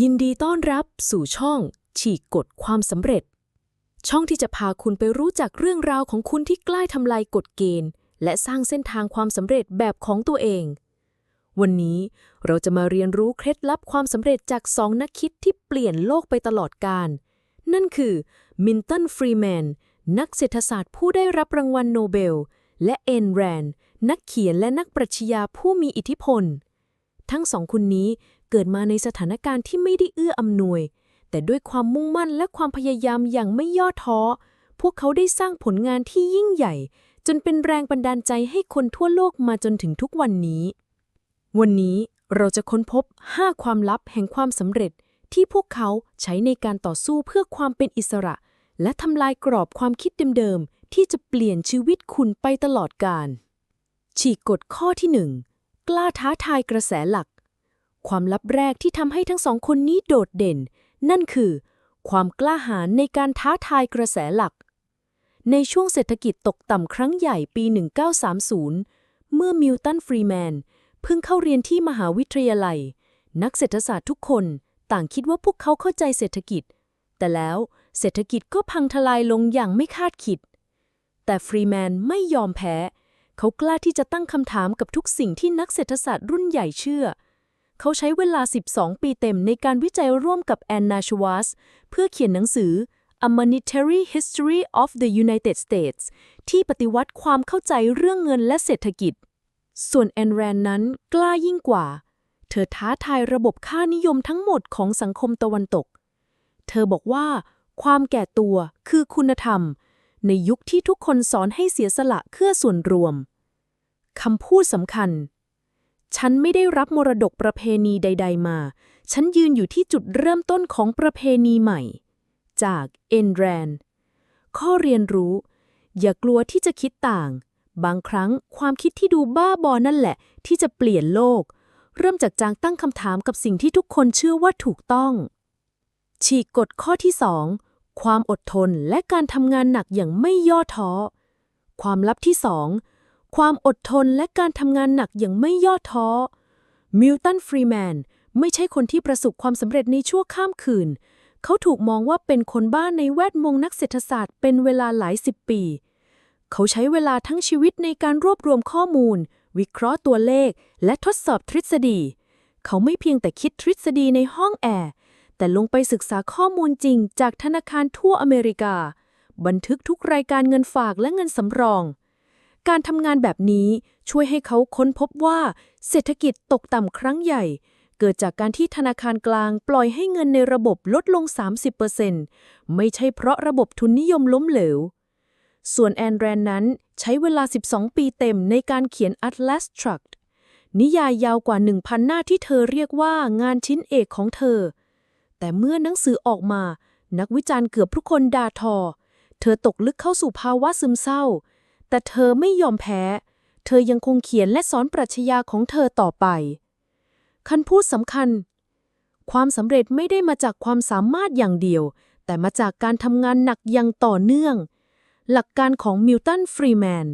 ยินดีต้อนรับสู่ช่อง ฉีกกฎความสำเร็จ ช่องที่จะพาคุณไปรู้จักเรื่องราวของคุณที่ใกล้ทำลายกฎเกณฑ์ และสร้างเส้นทางความสำเร็จแบบของตัวเอง วันนี้เราจะมาเรียนรู้เคล็ดลับความสำเร็จจากสองนักคิดที่เปลี่ยนโลกไปตลอดกาลนั่นคือมินตันฟรีแมนนักเศรษฐศาสตร์ผู้ได้รับรางวัลโนเบล และเอนแรน นักเขียนและนักปรัชญาผู้มีอิทธิพล ทั้งสองคนนี้ เกิดมาในสถานการณ์ที่ไม่ได้เอื้ออำนวย แต่ด้วยความมุ่งมั่นและความพยายามอย่างไม่ย่อท้อ พวกเขาได้สร้างผลงานที่ยิ่งใหญ่ จนเป็นแรงบันดาลใจให้คนทั่วโลกมาจนถึงทุกวันนี้ วันนี้เราจะค้นพบ 5 ความลับแห่งความสำเร็จ ที่พวกเขาใช้ในการต่อสู้เพื่อความเป็นอิสระ และทำลายกรอบความคิดเดิมๆที่จะเปลี่ยนชีวิตคุณไปตลอดกาลฉีกกฎข้อที่ 1 กล้าท้าทายกระแสหลัก ความลับแรกที่ทำให้ทั้งสองคนนี้โดดเด่น นั่นคือ ความกล้าหาญในการท้าทายกระแสหลัก ในช่วงเศรษฐกิจตกต่ำครั้งใหญ่ปี 1930 เมื่อมิลตันฟรีแมนเพิ่งเข้าเรียนที่มหาวิทยาลัย นักเศรษฐศาสตร์ทุกคนต่างคิดว่าพวกเขาเข้าใจเศรษฐกิจ แต่แล้วเศรษฐกิจก็พังทลายลงอย่างไม่คาดคิด แต่ฟรีแมนไม่ยอมแพ้ เขากล้าที่จะตั้งคำถามกับทุกสิ่งที่นักเศรษฐศาสตร์รุ่นใหญ่เชื่อ เขาใช้เวลา 12 ปีเต็มในการวิจัยร่วมกับแอนนาชวัสเพื่อเขียนหนังสือ A Monetary History of the United States ที่ปฏิวัติความเข้าใจเรื่องเงินและเศรษฐกิจ ส่วนแอนแรนนั้นกล้ายิ่งกว่า เธอท้าทายระบบค่านิยมทั้งหมดของสังคมตะวันตก เธอบอกว่า ความแก่ตัวคือคุณธรรม ในยุคที่ทุกคนสอนให้เสียสละเพื่อส่วนรวม คำพูดสำคัญ ฉันไม่ได้รับมรดกประเพณีใด ๆ มา ฉันยืนอยู่ที่จุดเริ่มต้นของประเพณีใหม่ จากเอนแรน ข้อเรียนรู้ อย่ากลัวที่จะคิดต่าง บางครั้งความคิดที่ดูบ้าบอนั่นแหละ ที่จะเปลี่ยนโลก เริ่มจากจางตั้งคำถามกับสิ่งที่ทุกคนเชื่อว่าถูกต้อง ฉีกกฎข้อที่2ความอดทนและการทำงานหนักอย่างไม่ย่อท้อ ความลับที่2 ความอดทนและการทำงานหนักอย่างไม่ย่อท้อ มิลตันฟรีแมนไม่ใช่คนที่ประสบความสำเร็จในชั่วข้ามคืน เขาถูกมองว่าเป็นคนบ้าในแวดวงนักเศรษฐศาสตร์เป็นเวลาหลายสิบปี เขาใช้เวลาทั้งชีวิตในการรวบรวมข้อมูล วิเคราะห์ตัวเลข และทดสอบทฤษฎี เขาไม่เพียงแต่คิดทฤษฎีในห้องแอร์ แต่ลงไปศึกษาข้อมูลจริงจากธนาคารทั่วอเมริกา บันทึกทุกรายการเงินฝากและเงินสำรอง การทำงานแบบนี้ช่วยให้เขาค้นพบว่าเศรษฐกิจตกต่ำครั้งใหญ่ เกิดจากการที่ธนาคารกลางปล่อยให้เงินในระบบลดลง 30%ไม่ใช่เพราะระบบทุนนิยมล้มเหลว ส่วนแอนแรนนั้นใช้เวลา 12 ปีเต็มในการเขียน Atlas Shrugged นิยายยาวกว่า 1,000 หน้าที่เธอเรียกว่างานชิ้นเอกของเธอ แต่เมื่อหนังสือออกมา นักวิจารณ์เกือบทุกคนด่าทอ เธอตกลึกเข้าสู่ภาวะซึมเศร้า แต่เธอไม่ยอมแพ้ เธอยังคงเขียนและสอนปรัชญาของเธอต่อไปคันพูดสำคัญ ความสำเร็จไม่ได้มาจากความสามารถอย่างเดียว แต่มาจากการทำงานหนักอย่างต่อเนื่อง หลักการของมิลตันฟรีแมน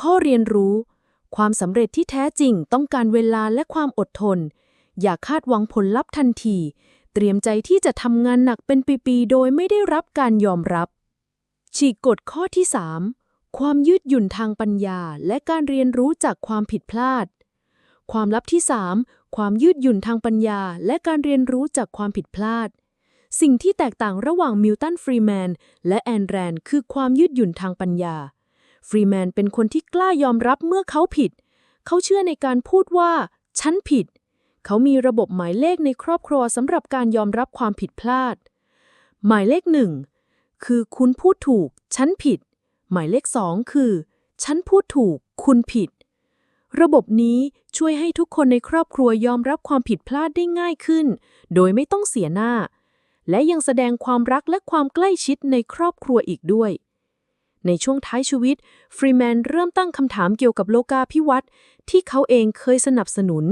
ข้อเรียนรู้ ความสำเร็จที่แท้จริงต้องการเวลาและความอดทน อย่าคาดหวังผลลัพธ์ทันที เตรียมใจที่จะทำงานหนักเป็นปี ๆ โดยไม่ได้รับการยอมรับฉีกกฎข้อที่ 3 ความยืดหยุ่นทางปัญญาและการเรียนรู้จากความผิดพลาด ความลับที่ 3 ความยืดหยุ่นทางปัญญาและการเรียนรู้จากความผิดพลาด สิ่งที่แตกต่างระหว่างมิลตันฟรีแมนและแอนแรนคือความยืดหยุ่นทางปัญญา ฟรีแมนเป็นคนที่กล้ายอมรับเมื่อเขาผิด เขาเชื่อในการพูดว่า ฉันผิด เขามีระบบหมายเลขในครอบครัวสำหรับการยอมรับความผิดพลาด หมายเลขหนึ่งคือคุณพูดถูก ฉันผิด หมายเลขสองคือ ฉันพูดถูก คุณผิด ระบบนี้ช่วยให้ทุกคนในครอบครัวยอมรับความผิดพลาดได้ง่ายขึ้น โดยไม่ต้องเสียหน้า และยังแสดงความรักและความใกล้ชิดในครอบครัวอีกด้วย ในช่วงท้ายชีวิต ฟรีแมนเริ่มตั้งคำถามเกี่ยวกับโลกาภิวัตที่เขาเองเคยสนับสนุน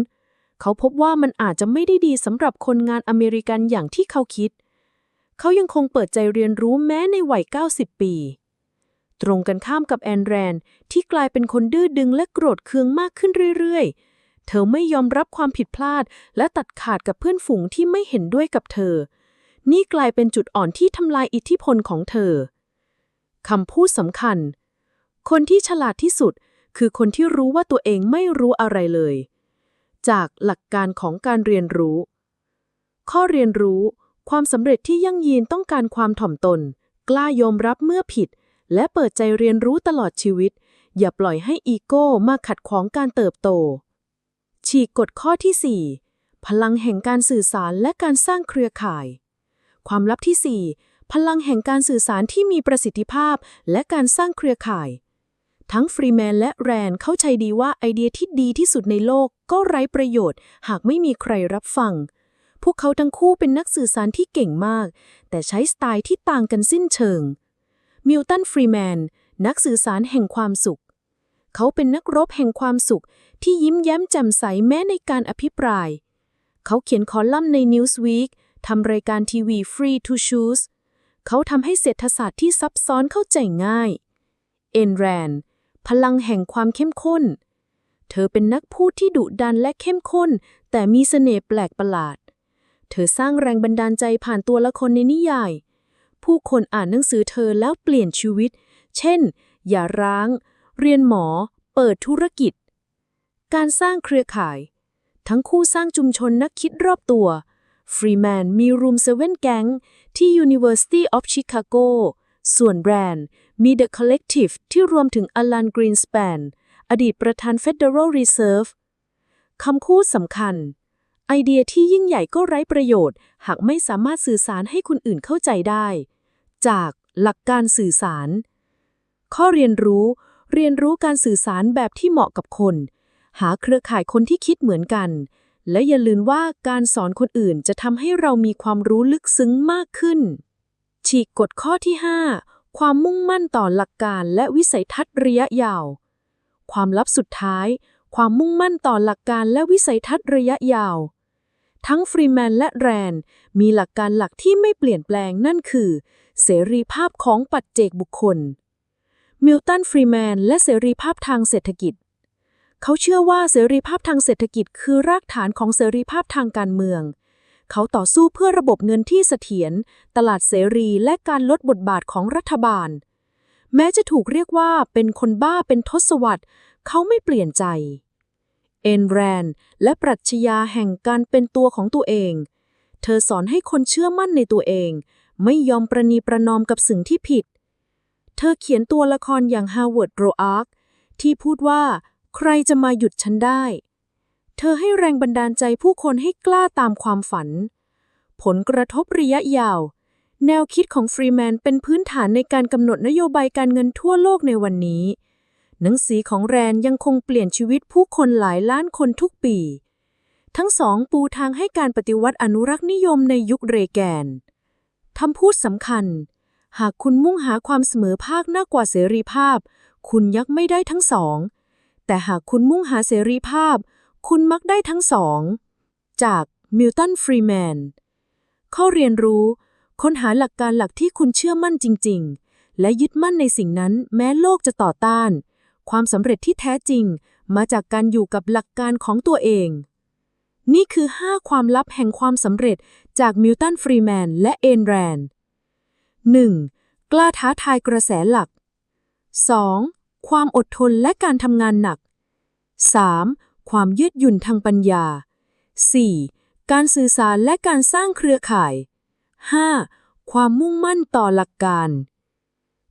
เขาพบว่ามันอาจจะไม่ได้ดีสำหรับคนงานอเมริกันอย่างที่เขาคิด เขายังคงเปิดใจเรียนรู้แม้ในวัย 90 ปี ตรงกันข้ามกับแอนแรน ที่กลายเป็นคนดื้อดึงและโกรธเคืองมากขึ้นเรื่อยๆเเธอไม่ยอมรับความผิดพลาด และตัดขาดกับเพื่อนฝูงที่ไม่เห็นด้วยกับเธอ นี่กลายเป็นจุดอ่อนที่ทำลายอิทธิพลของเธอคำพูดสำคัญ คนที่ฉลาดที่สุด คือคนที่รู้ว่าตัวเองไม่รู้อะไรเลย จากหลักการของการเรียนรู้ ข้อเรียนรู้ ความสำเร็จที่ยั่งยืนต้องการความถ่อมตน กล้ายอมรับเมื่อผิด และเปิดใจเรียนรู้ตลอดชีวิต อย่าปล่อยให้อีโก้มาขัดขวางการเติบโต ฉีกกฎข้อที่ 4 พลังแห่งการสื่อสารและการสร้างเครือข่าย ความลับที่ 4 พลังแห่งการสื่อสารที่มีประสิทธิภาพและการสร้างเครือข่าย ทั้งฟรีแมนและแรนเข้าใจดีว่าไอเดียที่ดีที่สุดในโลกก็ไร้ประโยชน์ หากไม่มีใครรับฟังพวกเขาทั้งคู่เป็นนักสื่อสารที่เก่งมาก แต่ใช้สไตล์ที่ต่างกันสิ้นเชิง มิลตันฟรีแมน นักสื่อสารแห่งความสุข เขาเป็นนักรบแห่งความสุขที่ยิ้มแย้มแจ่มใสแม้ในการอภิปราย เขาเขียนคอลัมน์ใน Newsweek ทำรายการทีวี Free to Choose เขาทำให้เศรษฐศาสตร์ที่ซับซ้อนเข้าใจง่าย เอนแรน พลังแห่งความเข้มข้น เธอเป็นนักพูดที่ดุดันและเข้มข้น แต่มีเสน่ห์แปลกประหลาด เธอสร้างแรงบันดาลใจผ่านตัวละครในนิยาย ผู้คนอ่านหนังสือเธอแล้วเปลี่ยนชีวิต เช่น อย่าร้าง เรียนหมอ เปิดธุรกิจ การสร้างเครือข่าย ทั้งคู่สร้างชุมชนนักคิดรอบตัว ฟรีแมนมี Room 7 Gang ที่ University of Chicago ส่วนแบรนด์มี The Collective ที่รวมถึง Alan Greenspan อดีตประธาน Federal Reserve คำพูดสำคัญ ไอเดียที่ยิ่งใหญ่ก็ไร้ประโยชน์ หากไม่สามารถสื่อสารให้คนอื่นเข้าใจได้ จากหลักการสื่อสาร ข้อเรียนรู้ เรียนรู้การสื่อสารแบบที่เหมาะกับคน หาเครือข่ายคนที่คิดเหมือนกัน และอย่าลืมว่าการสอนคนอื่นจะทำให้เรามีความรู้ลึกซึ้งมากขึ้น ฉีกกฎข้อที่ 5 ความมุ่งมั่นต่อหลักการและวิสัยทัศน์ระยะยาว ความลับสุดท้ายความมุ่งมั่นต่อหลักการและวิสัยทัศน์ระยะยาว ทั้งฟรีแมนและแรน มีหลักการหลักที่ไม่เปลี่ยนแปลงนั่นคือ เสรีภาพของปัจเจกบุคคล มิลตันฟรีแมนและเสรีภาพทางเศรษฐกิจ เขาเชื่อว่าเสรีภาพทางเศรษฐกิจคือรากฐานของเสรีภาพทางการเมือง เขาต่อสู้เพื่อระบบเงินที่เสถียร ตลาดเสรีและการลดบทบาทของรัฐบาล แม้จะถูกเรียกว่าเป็นคนบ้าเป็นทศวรรษ เขาไม่เปลี่ยนใจ เอนแรน และปรัชญาแห่งการเป็นตัวของตัวเอง เธอสอนให้คนเชื่อมั่นในตัวเอง ไม่ยอมประนีประนอมกับสิ่งที่ผิด เธอเขียนตัวละครอย่างฮาวเวิร์ดโรอาร์กที่พูดว่าใครจะมาหยุดฉันได้ เธอให้แรงบันดาลใจผู้คนให้กล้าตามความฝัน ผลกระทบระยะยาว แนวคิดของฟรีแมนเป็นพื้นฐานในการกำหนดนโยบายการเงินทั่วโลกในวันนี้ หนังสือของแรนยังคงเปลี่ยนชีวิตผู้คนหลายล้านคนทุกปี ทั้งสองปูทางให้การปฏิวัติอนุรักษ์นิยมในยุคเรแกนคำพูดสำคัญ หากคุณมุ่งหาความเสมอภาคมากกว่าเสรีภาพ คุณยักไม่ได้ทั้งสอง แต่หากคุณมุ่งหาเสรีภาพ คุณมักได้ทั้งสอง จากมิลตันฟรีแมนข้อเรียนรู้ ค้นหาหลักการหลักที่คุณเชื่อมั่นจริง ๆ และยึดมั่นในสิ่งนั้นแม้โลกจะต่อต้าน ความสำเร็จที่แท้จริง มาจากการอยู่กับหลักการของตัวเอง นี่คือ 5 ความลับแห่งความสำเร็จจากมิลตันฟรีแมนและเอนแรน 1. กล้าท้าทายกระแสหลัก 2. ความอดทนและการทำงานหนัก 3. ความยืดหยุ่นทางปัญญา 4. การสื่อสารและการสร้างเครือข่าย 5. ความมุ่งมั่นต่อหลักการ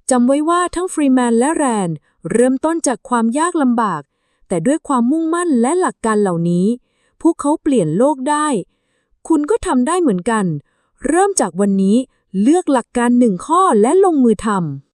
จำไว้ว่าทั้งฟรีแมนและแรนเริ่มต้นจากความยากลำบาก แต่ด้วยความมุ่งมั่นและหลักการเหล่านี้ พวกเขาเปลี่ยนโลกได้ คุณก็ทำได้เหมือนกัน เริ่มจากวันนี้เลือกหลักการหนึ่งข้อและลงมือทำ